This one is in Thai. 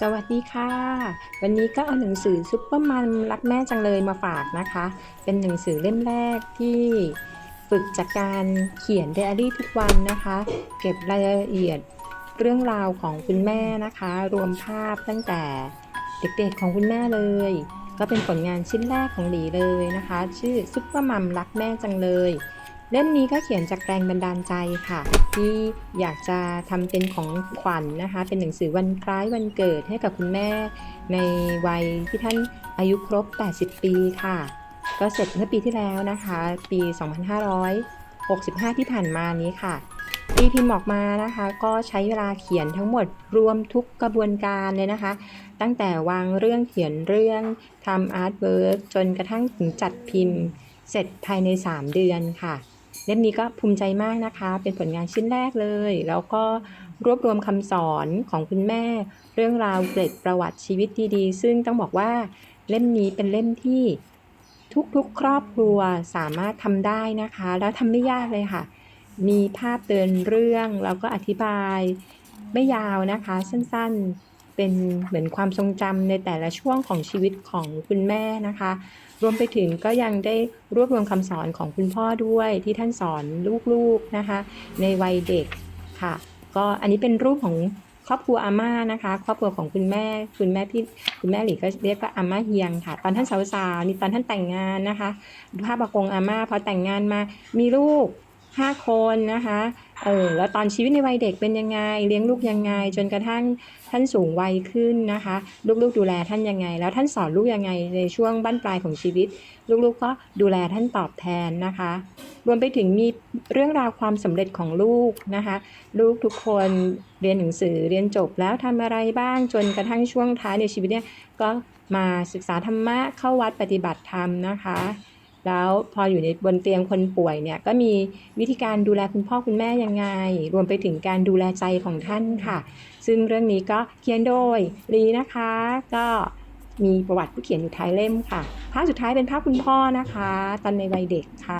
สวัสดีค่ะ วันนี้ก็เอาหนังสือซุปเปอร์มัมรักแม่จังเลยมาฝากนะคะ เป็นหนังสือเล่มแรกที่ฝึกจากการเขียนไดอารี่ทุกวันนะคะ เก็บรายละเอียดเรื่องราวของคุณแม่นะคะ รวมภาพตั้งแต่เด็กๆของคุณแม่เลย ก็เป็นผลงานชิ้นแรกของหลีเลยนะคะ ชื่อซุปเปอร์มัมรักแม่จังเลย เล่มนี้ก็เขียนจากแรงบันดาลใจค่ะ ที่อยากจะทำเป็นของขวัญนนะคะ เป็นหนังสือวันคล้ายวันเกิดให้กับคุณแม่ ในวัยที่ท่านอายุครบ 80 ปีค่ะ ก็เสร็จเมื่อปีที่แล้วนะคะ ปี 2565 ที่ผ่านมานี้ค่ะตีพิมพ์ออกมานะคะก็ใช้เวลาเขียนทั้งหมดรวมทุกกระบวนการเลยนะคะ ตั้งแต่วางเรื่องเขียนเรื่องทำอาร์ตเวิร์กจนกระทั่งถึงจัดพิมพ์ เสร็จภายใน 3 เดือนค่ะ เล่มนี้ก็ภูมิใจมากนะคะ เป็นผลงานชิ้นแรกเลย แล้วก็รวบรวมคำสอนของคุณแม่ เรื่องราวเกร็ดประวัติชีวิตดีๆ ซึ่งต้องบอกว่าเล่มนี้เป็นเล่มที่ทุกๆ ครอบครัวสามารถทำได้นะคะ แล้วทำไม่ยากเลยค่ะ มีภาพเตือนเรื่อง แล้วก็อธิบายไม่ยาวนะคะ สั้นๆ เป็นเหมือนความทรงจำในแต่ละช่วงของชีวิตของคุณแม่นะคะ รวมไปถึงก็ยังได้รวบรวมคำสอนของคุณพ่อด้วยที่ท่านสอนลูกๆนะคะ ในวัยเด็กค่ะ ก็อันนี้เป็นรูปของครอบครัวอาม่านะคะ ครอบครัวของคุณแม่ คุณแม่พี่คุณแม่หลีก็เรียกว่าอาม่าเฮียงค่ะ ตอนท่านสาวๆนี่ตอนท่านแต่งงานนะคะภาพอากงอาม่าพอแต่งงานมามีลูก ห้าคนนะคะเออแล้วตอนชีวิตในวัยเด็กเป็นยังไง เลี้ยงลูกยังไง จนกระทั่งท่านสูงวัยขึ้นนะคะ ลูกๆดูแลท่านยังไง แล้วท่านสอนลูกยังไงในช่วงบั้นปลายของชีวิต ลูกๆก็ดูแลท่านตอบแทนนะคะ รวมไปถึงมีเรื่องราวความสำเร็จของลูกนะคะ ลูกทุกคนเรียนหนังสือเรียนจบแล้วทำอะไรบ้างจนกระทั่งช่วงท้ายในชีวิตเนี่ยก็มาศึกษาธรรมะเข้าวัดปฏิบัติธรรมนะคะ แล้วพออยู่ในบนเตียงคนป่วยเนี่ยก็มีวิธีการดูแลคุณพ่อคุณแม่ยังไง รวมไปถึงการดูแลใจของท่านค่ะ ซึ่งเรื่องนี้ก็เขียนโดยลีนะคะ ก็มีประวัติผู้เขียนอยู่ท้ายเล่มค่ะ ภาพสุดท้ายเป็นภาพคุณพ่อนะคะ ตอนในวัยเด็กค่ะ